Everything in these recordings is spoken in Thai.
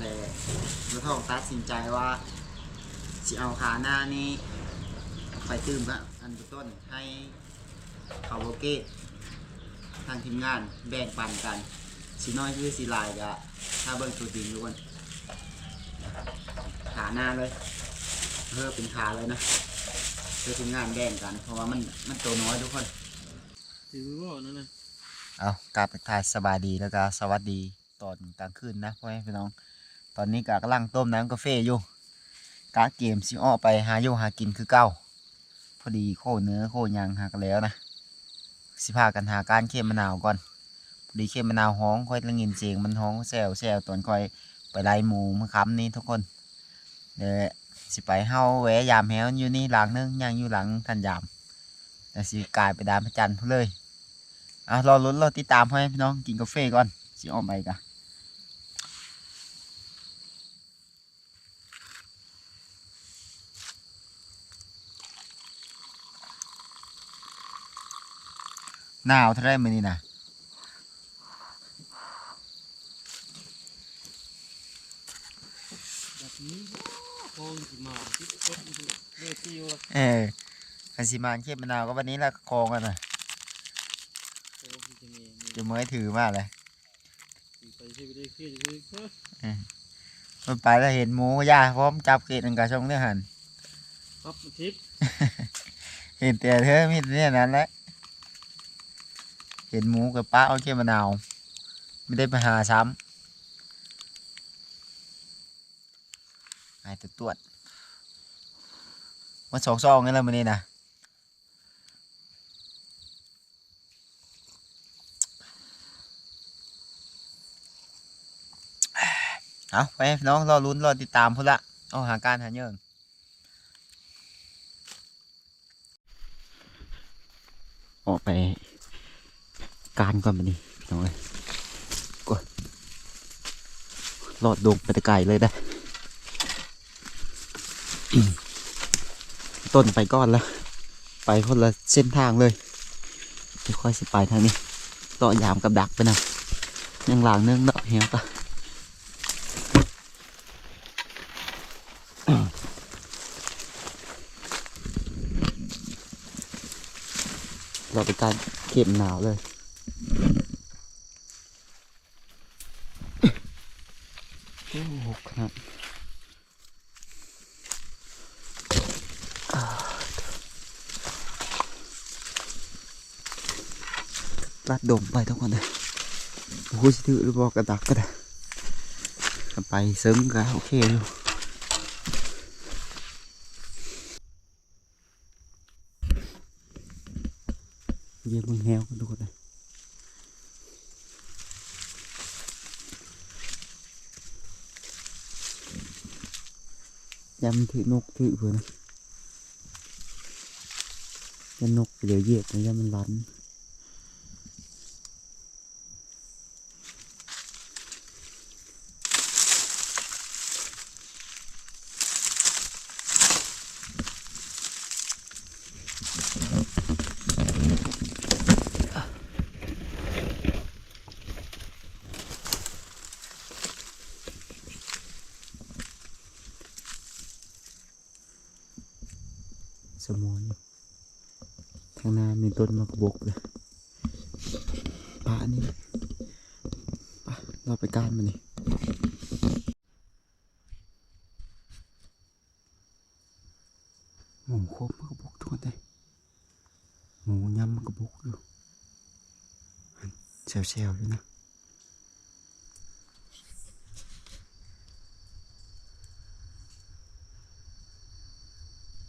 และเมื่อทองตัดสินใจว่าสิเอาขาหน้านี้ไปตื้มละอันต้นให้เขาโบเกตทางทีมงานแบ่งปันกันสีน้อยคือสีลายกะถ้าเบิ่งตัวจริงทุกคนขาหน้าเลยเพื่อเป็นขาเลยนะเพื่อทีมงานแบ่งกัน เพราะว่ามันมันตัวน้อยทุกคนถือว่านั่นนะเอากราบทักทายสบายดีแล้วก็สวัสดีตอนกลางคืนนะพ่อแม่พี่น้อง ตอนนี้กกำลังต้มน้ำกาแฟอยู่กาเกมสิอ้อไปหาอยู่หากินคือเก้าพอดีโคเนื้อโคยังหากันแล้วนะสิพากันหาการเข้มมะนาวก่อนพอดีเข้มมะนาวห้องค่อยละงินเสียงมันห้องแซวแซวตอนค่อยไปไล่หมูเมื่อค่ำนี้ทุกคนเดี๋ยวสิไปเฮาแวะยามแฮวอยู่นี่หลังนึงยังอยู่หลังทันยามแต่สิกลายไปดามพระจันทร์พู้นเลยอะรอลุ้นรอติดตามให้พี่น้องกินกาแฟก่อนสิออกไปกัน หนาวเท่าไรมื้อนี้นะแบบนี้โค้งสิมาที่รถเลือดที่อยู่ละเออคันสิมานเข้มมะนาวก็วันนี้ละคลองกันนะโค้งที่จะมีมีจะเมื่อยถือมากเลยไปใช้ไปได้เครียดเลยเฮ้ยมันไปแล้วเห็นหมูย่าพร้อมจับเกตอันกาช่องเนื้อหันปั๊บทิปเห็นแต่เธอมีแต่เนี่ยนั้นแหละ เห็นหมูกับป้าเอาเข้มะนาว ไม่ได้ไปหาซ้ำไอ้ตัวตรวจมาสองซองนี่แล้วมันนี่นะเอาไปน้องรอลุ้นรอติดตามพุ่นละเอาหาการหาเยิงออกไป การก่อนมานี่พี่น้องเลยกดรอดดงไปต่ไกลเลยได้อต้นไปก้อนแล้ว ไปคนละเส้นทางเลยค่อยสิไปทางนี้ต่อยามกับดักไปนะยังหลางเนื่องดอกแหวปะเราไปการเข็มหนาวเลย โอ้โหครับอ่าลัดดมไปทุกคนเลยโอ้โหสิถือหรือบอกกระดักก็ได้ไปเสริมกันโอเคอยู่เยี่ยมมึงแฮวกันทุกคนเลย ยำถือนกถือเพื่อนนะยำนกเดี๋ยวเหยียบมันจะมันรัน สมอนทางหน้ามีต้นมะกบกเลยป่านี่ป่ะเราไปการมันนี่หมูคบมะกบกทุกคนเลยหมูยำมะกบกอยู่เซลๆอยู่นะ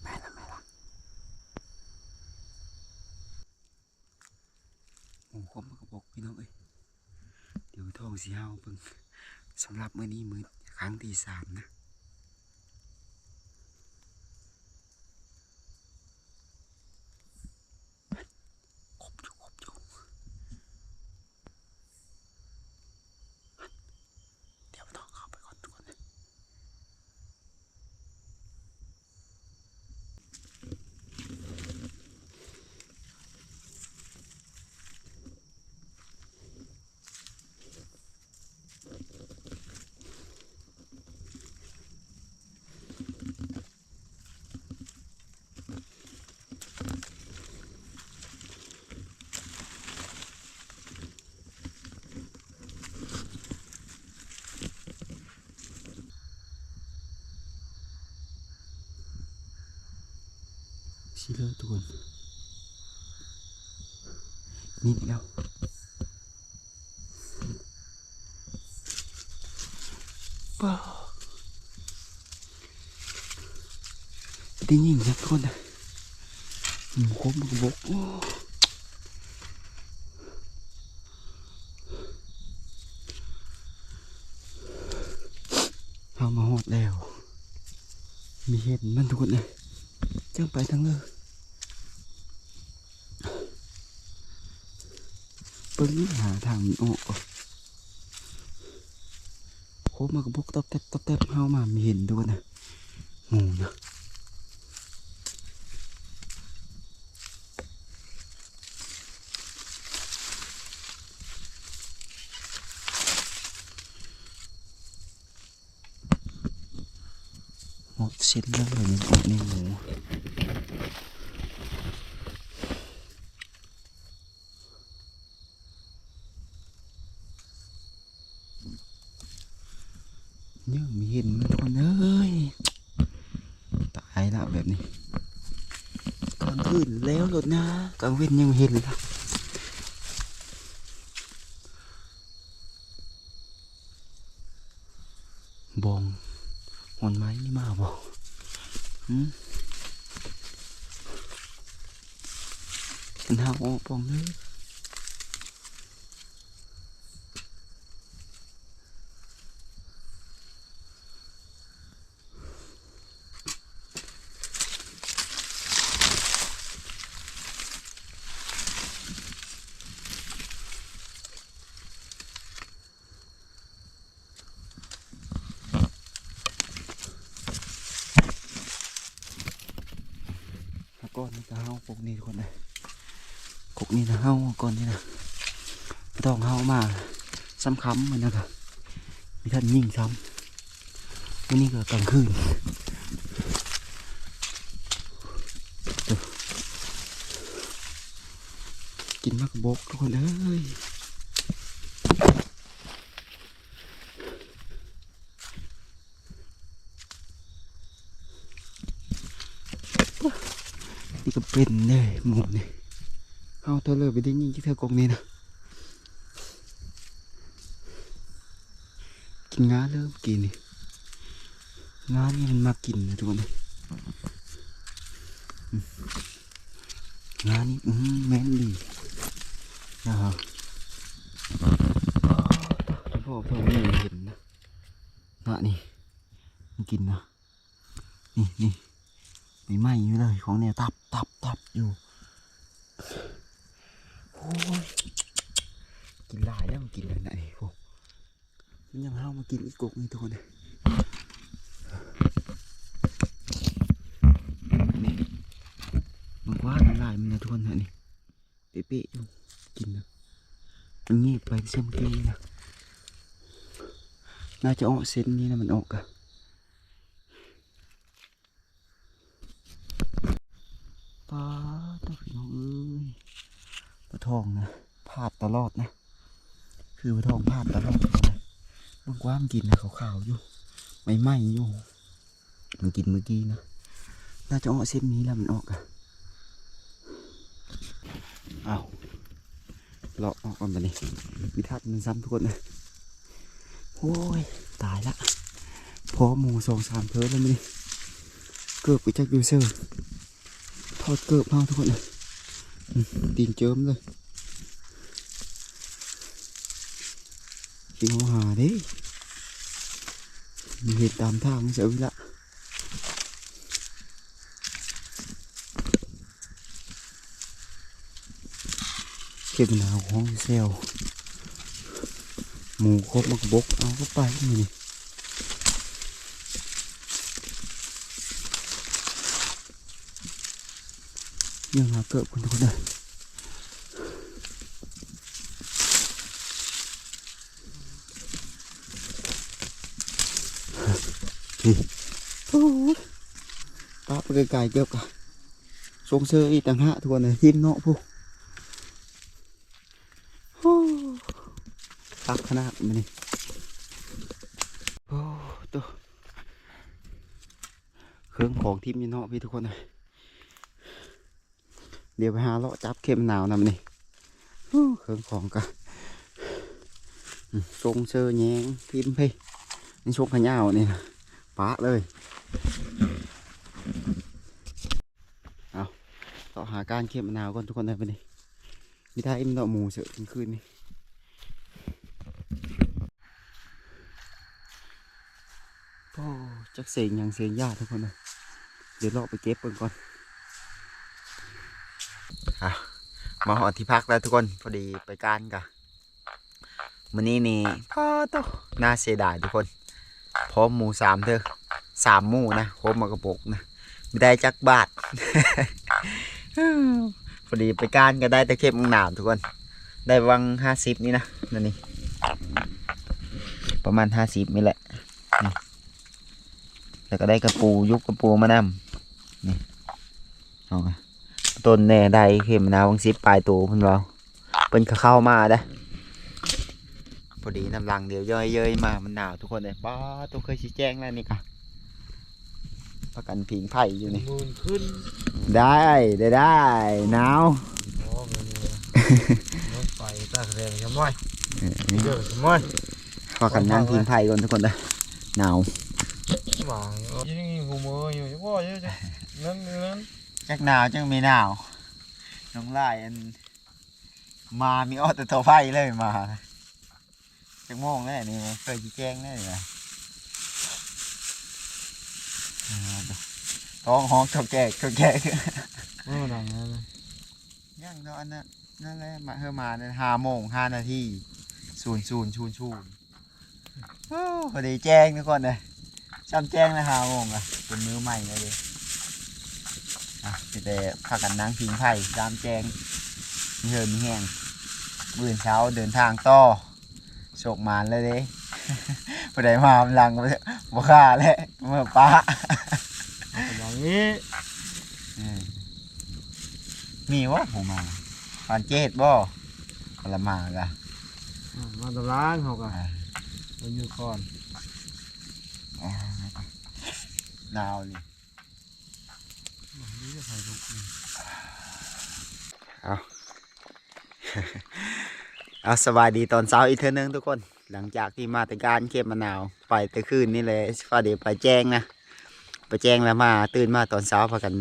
แม่นะแม่ละหมูคมมากระบอกพี่น้องเอ้ยเดี๋ยวทองสี เบิ่งสำหรับมื้อนี้มื้อครั้งที่สามนะครบอยู่ครบอยู่เดี๋ยวต้องเข้าไปก่อนทุกคนนะ สิเลยทุกคน มีอีกแล้วป้าได้ยินครับทุกคนนะหมูครบมันบกโอ้เอามาหอดแล้ว มีเห็นมันทุกคนเลยจังไปทั้งเลย ปิ้งหาทางมันออกโคมากระบุกตบเต็บตบเต็บเข้ามามีเห็นทุกคนะหมูนะหมดเสร็จแล้วเลยนออกในหมูเนี่ยมีเห็นมันทุกคนเอ้ยตายละแบบนี้กลางคืนแล้วหลดนะกลาง เว้นยังเห็นเลยละบองหอนไม้นี่มาบอกหืมกันหาออกบองเลยแล้ว ก้อนนี่ก็เฮาพวกนี้ทุกคนเลยกกนี้นะเฮาก้อนนี่นะไม่ต้องเฮามาซ้ำค้ำมันนะครับมีท่านยิ่งซ้ำวันนี้ก็กลางคืนกินมากบกทุกคนเลย เป็นเลยหมูนี่เอาเธอเลยไปได้ยินที่เธอกกนี้นะกินงาเริ่มกินนี่งานี่มันมากินนะทุกคนนะอืมงานี่อืมแม่นดีนะครับพ่อพ่อไม่เห็นนะงานี่มันกินนะนี่นี่ไม่ไหม้อยู่เลยของเนี่ยตับตับ อยู่โอ้ยกินหลายแล้วมันกินอะไรนะนี่พวกมันยังเฮามากินอีกกกนี่ทุกคนเลยนี่มันกว่ามันลายมันนะทุกคนนะนี่เป๊ะๆอยู่กินนะมันงีบไปเชื่อมกี้นะน่าจะออกเส้นนี้นะมันออกอะปลาตัวพี่น้องเอ้ยปลาทองนะพลาดตลอดนะ คือทองพาดตลอดนะมันกว้างกินนะขาวๆอยู่ไม่ไหม้อยู่มันกินเมื่อกี้นะน่าจะออกเส้นนี้แล้วมันออกอะเอาเลาะออกก่อนไปนี่วิทัศน์มันซ้ำทุกคนนะโอ้ย ตายละพอหมูสองสามเพิร์แล้วมันนี่เกือบไปจากยูเซอร์ทอดเกือบเท่าทุกคนนะอืมตีนเจิมเลย ชิงหาเด้มีเห็ดตามทางเสียวิละเก็บหนาวของเซลลหมูครบมักบกเอาเข้าไปนี่นี่ยังหาเกิดคนทุกคนเลยนี่โอ้ยป้าไปไกลๆเกือบกันทรงเสื้ออีต่างหากทุกคนเลยหินเนาะพวกโอ้ตักขนาดมันนี่โอ้ตัวเครื่องของทีมยีเนาะพี่ทุกคนเลยเดี๋ยวไปหาเลาะจับเข็มหนาวนำนี่โอ้เครื่องของกันทรงเชอแยงพิมพี่นี่ชกขยาวนี่นะ ปะเลย เอาต่อหาการเข็มมะนาวก่อนทุกคนเลยไปนี่มีท่าเอ็มดอกหมูเสือกลางคืนนี่โอ้จักเสียงยังเสียงยากทุกคนเลยเดี๋ยวเลาไปเก็บเพิ่นก่อนมาหอที่พักแล้วทุกคนพอดีไปการกะมื้อนี้นี่พ่อโตน่าเสียดายทุกคน พร้อมหมูสามเด้อสามหมูนะครบมากระปกนะไม่ได้จักบาทพอดีไปการก็ได้แต่เข็มหนามทุกคน ได้วังห้าสิบนี่นะนั่นนี่ประมาณห้าสิบนี่แหละแล้วก็ได้กระปูยุกกระปูมานำนี่เอาไงต้นแน่ได้เข็มนาววังสิบปลายตัวเพิ่นเราเป็นขาเข้ามาได้ พอดีน้ำลังเดี๋ยวย่อยเย้ยๆมามันหนาวทุกคนเลยป้าตัวเคยชี้แจ้งแล้วนี่ค่ะประกันผิงไผ่อยู่นี่มูนขึ้นได้ได้ได้หนาวโอ้เมนูรถไฟตากแรงชะม้อยเยอะชะม้อยประกันนั่งผิงไผ่ก่อนทุกคนเลยหนาวหมายิ่งหูมืออยู่เฉพาะเยอะจังนั่นนั่นจักหนาวจังไม่หนาวน้องไล่อันมามีออแต่ตัวไฟเลยมา จักโมงแล้วนี่เคยชี้แจ้งแล้วนี่นะอ่าเดี๋ยวท้องห้องชกแกกชกแกกไม่มาดังนั่นย่างตอนนั้นนั่นแหละมาเฮอมาเนี่ยห้าโมงห้านาทีศูนย์ศูนย์ชูนชูนโอ้พอดีแจ้งทุกคนเลยจำแจ้งนะห้าโมงอะเป็นมือใหม่เลยดิอะสิแต่พากันนั่งพิงไผ่จามแจ้งมีเหินมีแห้งมื่นเช้าเดินทางต่อ โศกมานเลยเด้พอดีมามันลังบ่ค่าแล้วเมื่อป้าอย่างนี้อืมมีวะผมมาปานเจดบ่กละมากะมาตร้านเขากันมันอยู่ก่อนหนาวนี่นี่จะใส่ลูก เอาสบายดีตอนเช้าอีกเทอนึงทุกคน หลังจากที่มาแต่การเก็บมะนาวไปแต่คืนนี่เลยพอดีไปแจ้งนะไปแจ้งแล้วมาตื่นมาตอนเช้าพากัน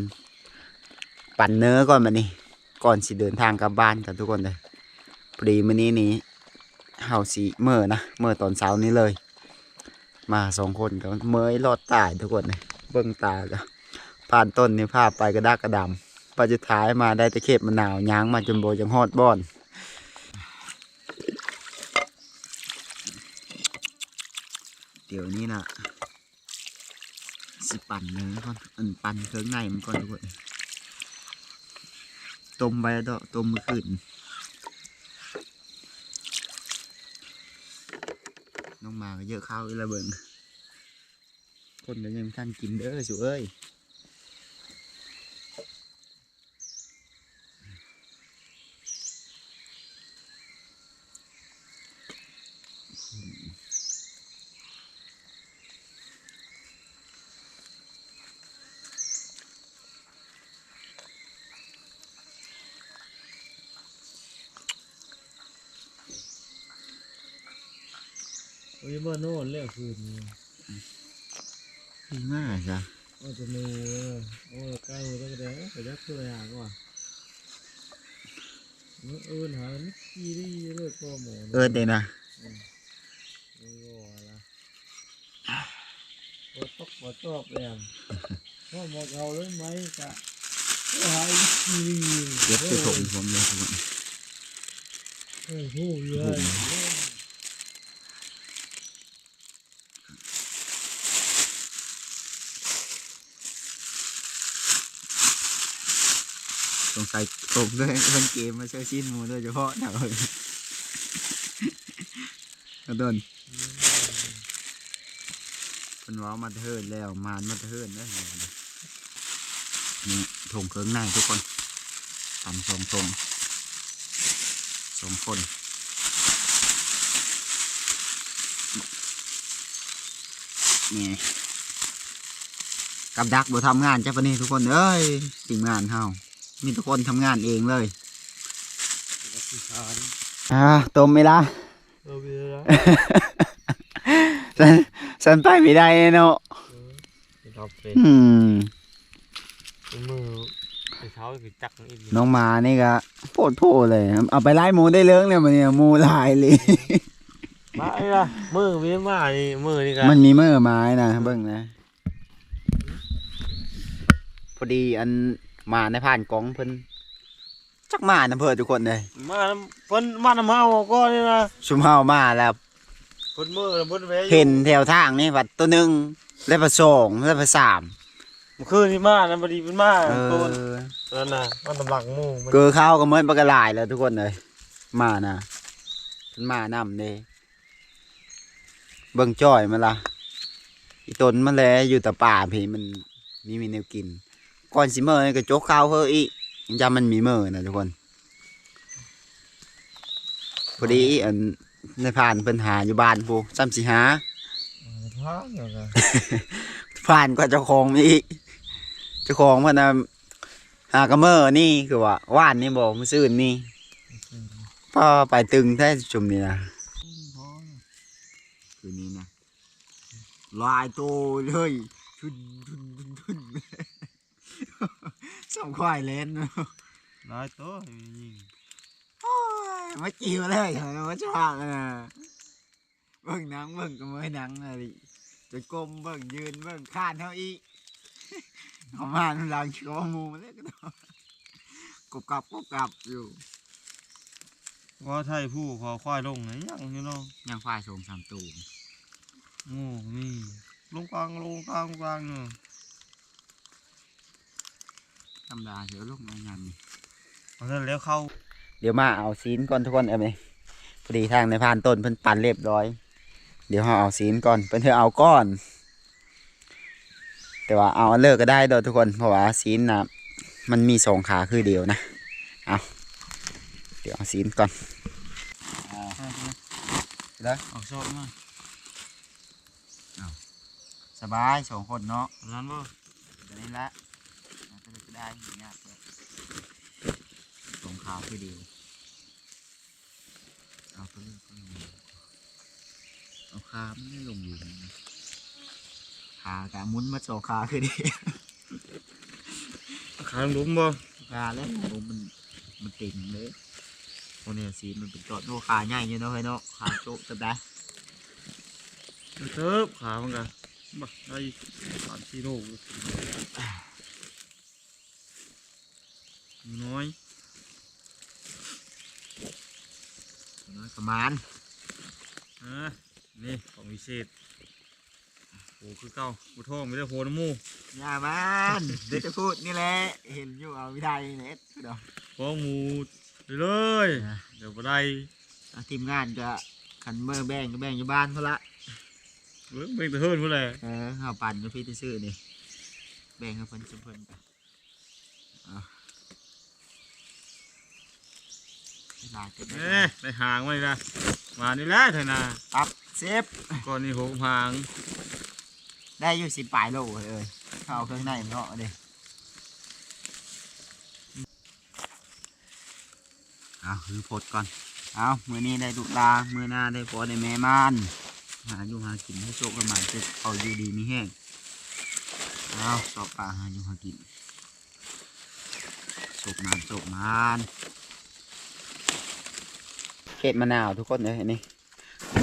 ปั่นเนื้อก่อนมานี่ก่อนสิเดินทางกลับบ้านกันทุกคนเลยพอดีมื้อนี้นี่เฮาสิเมื่อนะเมื่อตอนเช้านี้เลย มาสองคนกับเมยรอดตายทุกคนเลยเบิ่งตาก็ผ่านต้นนี่ภาพไปกระดากกระดำไปจุดท้ายมาได้แตะเข็บมะนาวย้างมาจนโบจังฮอดบ้อน เดี๋ยวนี้นะสิปั่นเนื้อก่อนอันปั่นเครื่องในมันก่อนทุกคนต้มไปแล้วเด้อต้มมือขึ้นน้องหมาก็เยอะข้าวอีละเบิงคนก็ยังท่านกินเด้อสุเอ้ย โอ้ยบ้านโน่นเลี้ยง คืนนี่ดีมากจ้ะเอาจะนูโอ้ยใกล้มือตั้งแต่ไปยักษ์ตัวอย่างก่อนเออหาไม่กี่ดีเลยก็หมอเอินเดยนะนี่ก็อะไรก็ตกมาชอบแรงพ่อบอกเอาเลยไหมกะหายกี่ดีเย็บคือผมผมเลยทุกคนเฮ้ยหูเยอะ สงสัย ผมด้วยเล่นเกมมาเชื่อชิ้นหมูโดยเฉพาะหนักเลยกระโดนเป็นว้ามาเทินแล้วมานมาเทินได้วนี่ถงเครื่องในทุกคนทำทรงทรงสองคนนี่กับดักบ่ทำงานจ้ะปนี่ทุกคนเอ้ยทีมงานเฮา มีทุกคนทำงานเองเลยรับผิดชอบอ่าต้มไหมล่ะเราไปเลยนะฉันฉันไปไม่ได้เนาะรับเป็นอืมมือไปเช้าคือจักอีกน้องหมานี่ก็โพดโพเลยเอาไปไล่หมูได้เลื้องเนี่ยมันเนี่ยหมูหลายเลยมาไอ้ละมือมีมานี่มือนี่กันมันมีเมื่อไม้นะเบิ่งนะพอดีอัน มาในผ่านกล่องเพิ่นจักมานะเพื่อทุกคนเลยมาน้ำเพิ่นมาน้ำเฮาก็นี่นะชุมเฮามาแล้วเพิ่นมือเพิ่นแวะอยู่เห็นแถวทางนี่วัดตัวหนึ่งแล้วก็สองแล้วก็สามเมื่อคืนนี่มานะพอดีเป็นมาเอตัวอนั่นน่ะมันตำลักหมู่มันเกือเข้าก็เหมือนปลากระหลายแล้วทุกคนเลยมานะมันมานำเลยเบิ่งจ้อยมันละอีตนมันแลอยู่แต่ป่าพี่มันมีมีแนวกิน ก่อนสิเมื่อนี่ก็โจกข้าวเฮ้ออีจำมันมีเมื่อนะทุกคนพอดีอันในผ่านเพิ่นหาอยู่บ้านพูซ้ำสิหาทางเดียวกันผ่านก็เจ้าของมีอีกเจ้าของเพิ่นน่ะหากระเมื่อนี่คือว่าว่านนี่บอกมือซื่นนี่พอไปตึงแท้ชุมนี่นะคืนนี้นะลายโตเลยทุนทุนทุนทุน สองควายเล่นเนอะหลายตัวยิงโอ้ยมาจิวเลยเหรอมาชอบนะเบิ่งหนังเบิ่งก็ไม่หนังอะไรจะก้มเบิ่งยืนเบิ่งข้านเท่าอีเอามาหลังชิวมูมาเลยก็ได้กบกับกบกับอยู่ว่าไทยผู้ขอควายลงไหนยังอยู่เนาะยังฝ่ายสองสามตูมโอ้นี่ลงกลางลงกลางกลางเนาะ ธรรมดาเดี๋ยวลูกมางานนี่เพราะฉะนั้นแล้วเข้า เดี๋ยวมาเอาซีนก่อนทุกคนเอาไหมพอดีทางในพานต้นเพิ่นปั่นเรียบร้อย เดี๋ยวเราเอาซีนก่อนเพิ่นเธอเอาก้อน แต่ว่าเอาอันเลิกก็ได้เด้อทุกคน เพราะว่าซีนนะมันมีสองขาคือเดียวนะ เอาเดี๋ยวเอาซีนก่อนแล้วออกชอบมาสบายสองคนเนาะนั้นบ่ตัวนี้ละ เอาตัวนี้ก็ได้อย่างเงี้ยเปิดสองขาคือเดียวเอาตัวนี้ก็ลงเอาขาไม่ได้ลงอยู่นะขากะมุนมาสองขาคือเดียวขางลุมบ่กาแล้วโอ้มันมันเก่งเลยโอ้เนี่ยสีมันเป็นจอดโนขาใหญ่อยู่เนาะเฮ้ยเนาะขาโจ๊กจะได้เทิบขามันกันบ่ได้สามกิโล น้อยน้อยประมาณอะนี่ของวิเศษโอ้คือเก่าบุทองไม่ได้โหน้ำมูอย่ามันเดี๋ยวจะพูดนี่แหละเห็นอยู่เอาไม่ได้เน็ตเดี๋ยวฟ้องหมูไปเลยนะเดี๋ยวบ่ได้เอาทีมงานก็ขันเมื่อแบ่งก็แบ่งอยู่บ้านเขาละเบิ่งเบิ่งแตะเฮิรนพุ่นแหละเออเอาปั่นกับพี่ที่ซื้อนี่แบ่งให้เพิ่นจุ่มเพิ่นไปเอา เวลาจะได้เอ๊ะได้หางไว้นะมานี่แหละเถอะนะปั๊บเซฟก่อนนี้หกหาง ได้อยู่สิบปลายโลเลยเอ้ยเข้าเอาเครื่องในมันเนาะเด้เอาคือพดก่อน เอามือนี้ได้ลูกลามือหน้าได้พอได้แม่ม่านหาอยู่หากินให้โชคกันมาจะเอาอยู่ดีมีแห้งเอาสอบปลาหาอยู่หากินโชคมานโชคมาน เขตมะนาวทุกคนเลยนี่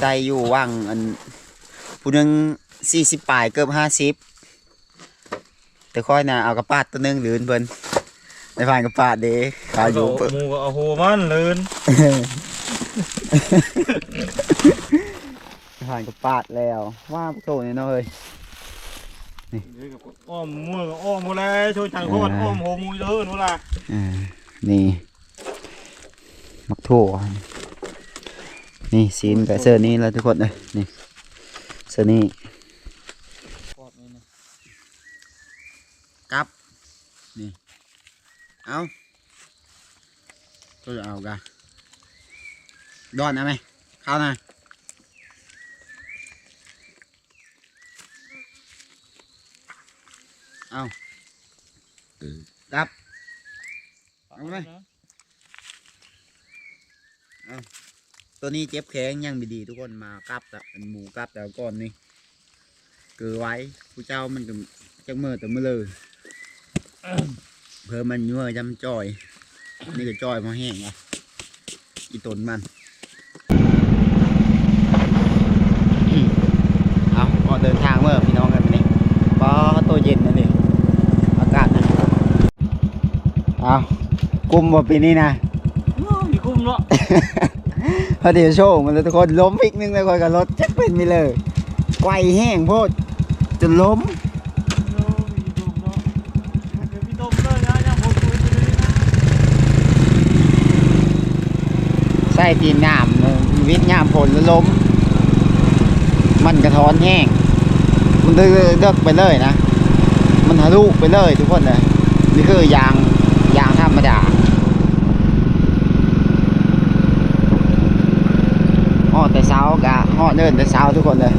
ได้อยู่ว่างอันผู้หนึงสี่สิบปลายเกือบห้าสิบแต่ค่อยนะเอากระปาดตัวหนึงหรือเพิ่นในผ่านกระปาดเด้ขายอยู่หมูก็เอาโหมันเลินผ่านกับปาดแล้วว่าพวกโตเนี่ยเนาะเฮ้ยเดี๋ยวก็อ้อมมือก็อ้อมหมดแล้วช่วยจังโคตรอ้อมโหมูเลินพุ่นล่ะอ่านี่ มักโถ นี่ซีนกับเสื้อนี้แล้วทุกคนเลยนี่เสื้อนี้กับนี่เอาตัวเอากะดอนอาไหมเข้าหน่อยเอากับเอาไหม ตัวนี้เจ็บแข้งยังไม่ดีทุกคนมากลับแต่เป็นหมูกลับแต่ก่อนนี่เกือไว้ผู้เจ้ามันก็จังมือแต่มือเลยเพิ่มมันยั่วจำจอย นี่ก็จอยมาแห้งอะอีตนมันเอาก็เดินทางเมื่อพี่น้องกันนี่ป้อตัวเย็นนั่นเองอากาศนะเอากุมบ่ปีนี้นะมีคุ้มเนาะ พอดีโชว์มันเลยทุกคนล้มอีกนึงเลยคนกับรถจักเป็นไปเลยไกวแห้งโพดจนล้มมีคุ้มเนาะเดี๋ยวพี่ต้มเลยนะยังผมคุยไปเลยนะใส่ตีนน้ำวิทย์น้ำผลแล้วล้ม มันกระท้อนแห้ง มันเลือกไปเลยนะ มันทะลุไปเลยทุกคนเลยนี่คือยางยางธรรมดาห่อดแต่เช้ากะห่อดเดินแต่เช้าทุกคนเลย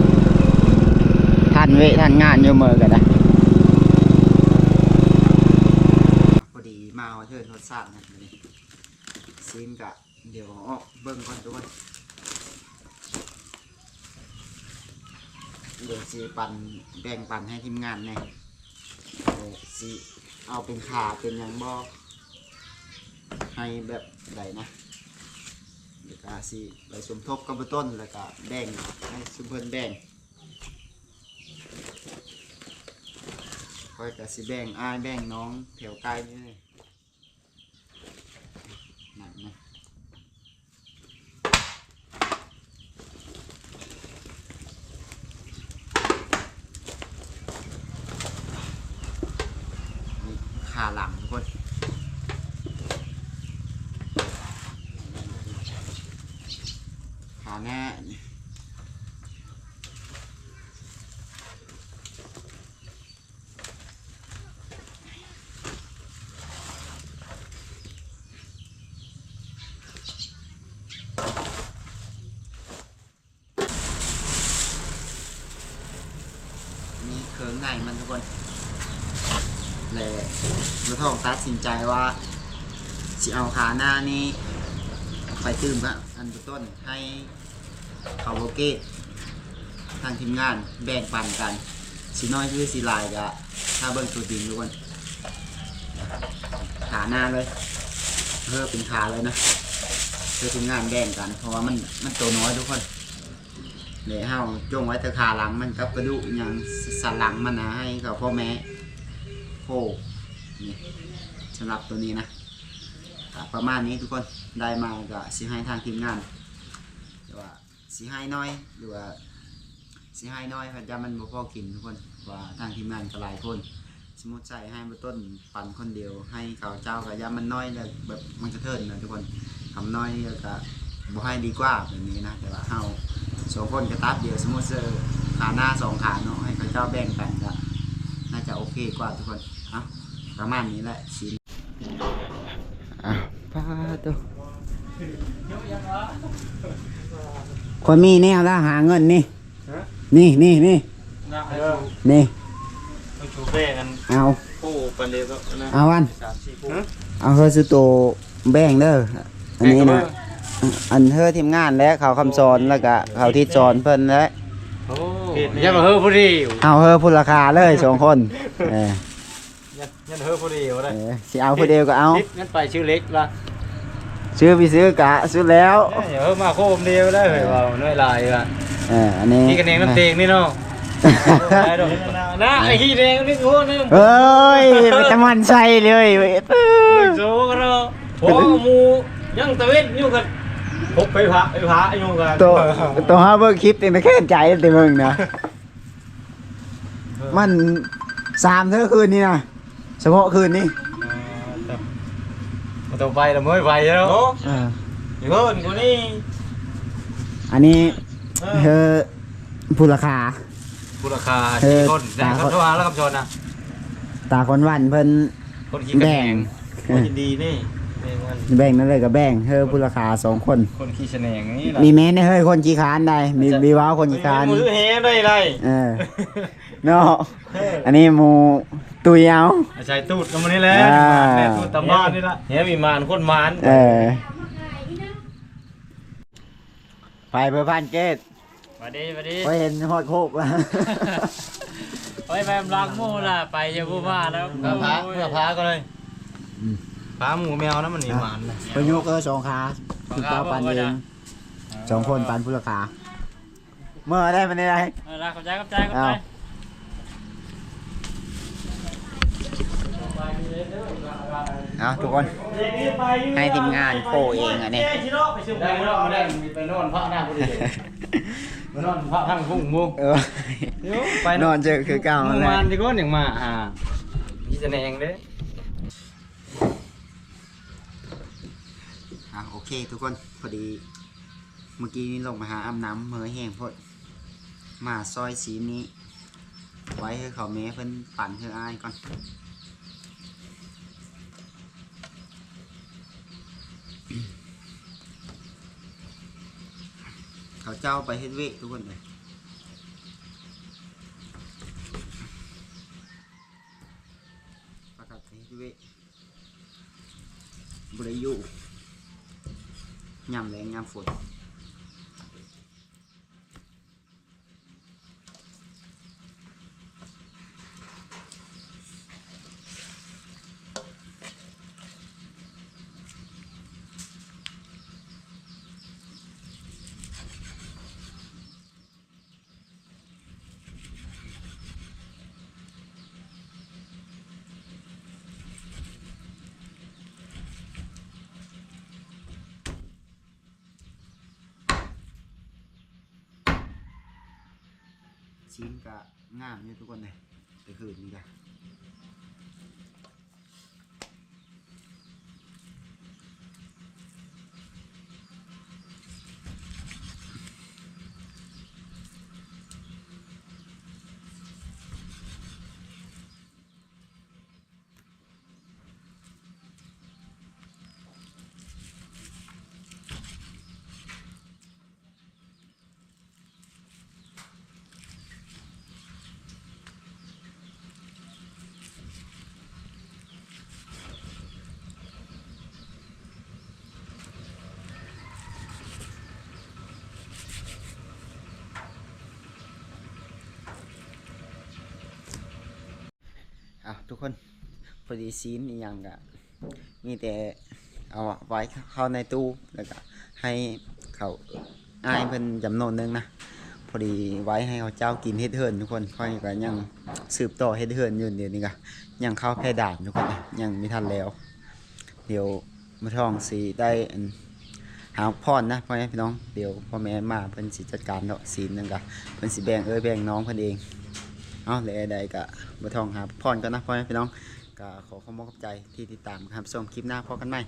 ท่านเวท่านงานอยู่เมือกันนะพอดีมาเอเชิญทดสอบนะวันนี้ซีมกะเดี๋ยวออกเบิ้งก่อนทุกคนเดี๋ยวสิปันแบ่งปันให้ทีมงานแน่เดี๋ยวสิเอาเป็นขาเป็นยังบอให้แบบใดนะ เดี๋ยวก็สิไปสมทบกับเบื้อต้นแล้วก็แบ่งให้ซุมเพิ่นแบ่งคอยกับสิแบ่งอ้ายแบ่งน้องแถวไกลนี่เลยหนักนะนี่ขาหลังทุกคน ขาหน้านี่นี่เคืองในมันทุกคนเลยรถทองตัดสินใจว่าสิเอาขาหน้านี้ไปตื้มอะอันต้นให้ เขาโบเกตทางทีมงานแบ่งปันกันสีน้อยคือสีลายกะถ้าเบิ่งตัวจริงทุกคนขาหน้าเลยเพื่อเป็นขาเลยนะเพื่อทีมงานแบ่งกัน เพราะว่ามันมันตัวน้อยทุกคนเลยเฮาจงไว้แต่ขาหลังมันกับกระดูกอย่างสันหลังมันนะให้กับพ่อแม่โอ้นี่สำหรับตัวนี้นะประมาณนี้ทุกคนได้มาก็สิให้ทางทีมงาน สิให้น้อยหรือว่าสิให้น้อยพราะจะมันบ่พอกินทุกคนว่าทางทีมงานก็หลายคน สมมติใส่ให้มาต้นปั่นคนเดียว ให้เขาเจ้ากับยามันน้อยแล้วแบบมันจะเทินนะทุกคนทำน้อยแล้วก็บ่ให้ดีกว่าแบบนี้นะแต่ว่าเฮาสองคนกระตับเดียวสมมติเจอขาหน้าสองขาเนาะให้เขาเจ้าแบ่งกันก็น่าจะโอเคกว่าทุกคนเอาประมาณนี้แหละชิ้นอะป้าตัว คนมีแนวแล้วหาเงินนี่นี่นี่นี่นะเออนี่ต้องชูเป้กันเอาผู้ปันเดียวก็นะเอาวัน สามสี่ผู้เอาเฮอสุโตแบ่งเด้อ อันนี้นะ อันเฮอทีมงานและเขาคำสอนแล้วก็เขาที่สอนเพิ่นและโอ้ยันมาเฮอผู้เดียวเอาเฮอพูดราคาเลยสองคนเออยันยันเฮอผู้เดียวได้เออสิเอาผู้เดียวก็เอา นิดงั้นไปชื่อเล็กละ ซื้อไปซื้อกะซื้อแล้วเดี๋ยวเฮอมาโคมเดียวได้เหรอว่าน้อยลายอะเอออันนี้นี่กันเองน้ำเตงนี่เนาะได้ดอกนะไอ้ขี้แดงนี่กูนี่เอ้ยไม่จะมันใส่เลยเว้ยโซ่กันเนาะโอ้มูยังตะเวนอยู่กันพบไปพระไปพระอยู่กันตัวตัวฮาเบอร์คลิปติดแค่ใจติมึงนะมันสามเท่าคืนนี่นะเฉพาะคืนนี้มัน ต้องไปแล้ว mới ไปแล้วเอออยู่เพิ่นกูนี่อันนี้เธอผู้ราคากูราคาเออสี่คนแต่คนทั่วแล้วคำชนนะตาคนวันเพิ่นคนขี้แบ่งคนยินดีนี่แบ่งมันแบ่งนั่นเลยกับแบ่งเฮ้อผู้ราคาสองคน คนขี้แสนงนี่ล่ะมีแม่นเฮ้ยคนขี้ค้านได้มีมีว้าวคนขี้ค้านมือแฮได้ไรเออเนาะอันนี้หมู ตุยเอาใช้ตูดกันมานี่แหละอ่าแม่ตูดตำบ้านนี่ละเฮ้ยมีมานคนมานเออไปเพื่อพันเกตมาดีมาดีไปเห็นฮอดโคกแล้วไปไปรักหมู่ล่ะไปอย่าพูดว่าแล้วเพื่อพาเพื่อพาก็เลยพาหมูแมวนะมันนี่มานนะไปยกเออสองขาคือเก้าปันเองสองคนปันผู้ราคาเมื่อได้มันได้ไรเออรักกับใจกับใจกับใจ อ้าว เอาทุกคน ให้ทีมงานโคเองอันนี้ได้ไม่ได้ไม่ได้มีไปนอนพระหน้าพอดีไปนอนพระทั้งพุ่งมุงเออเดี๋ยวไปนอนเจอคือเก่าหมูเลมานยที่ก้อนอย่างมาอ่าขี้แสนงเด้ อะโอเค ทุกคนพอดี เมื่อกี้นี้ลงมาหาอาบน้ำเมื่อแห้งพดมาซอยสีนี้ ไว้ให้เขาแม่เพิ่นปั่นเธออายก่อน เขาเจ้าไปเฮ็ดเวกทุกคนเลยประกาศไปเฮ็ดเวกบริยูยามแรงยามฝน ชิ้นกะงามอยู่ทุกคนเลยไปคืนนี้กะ อะทุกคนพอดีซีนอีหยังกะมีแต่เอาไว้เข้าในตู้แล้วก็ให้เขาอายเพิ่นจำนวนหนึงนะพอดีไว้ให้เขาเจ้ากินเฮ็ดเฮินทุกคนค่อยก็ยังสืบต่อเฮ็ดเฮินอยู่เดี๋ยวนี้ก็ยังเข้าแพร่ด่านทุกคนยังไม่ทันแล้ว เดี๋ยวมาท่องสีได้หาพรนะพ่อแม่พี่น้องเดี๋ยวพ่อแม่มาเพิ่นสิจัดการเนาะสีนนึงก็เพิ่นสิแบ่งเอ้ยแบ่งน้องเพิ่นเอง เอาเลยใดกะบัทองหาพรกันนะพ่อแม่พี่น้องก็ขอขอบคุณขอบใจที่ติดตามครับชมคลิปหน้าพอกันใหม่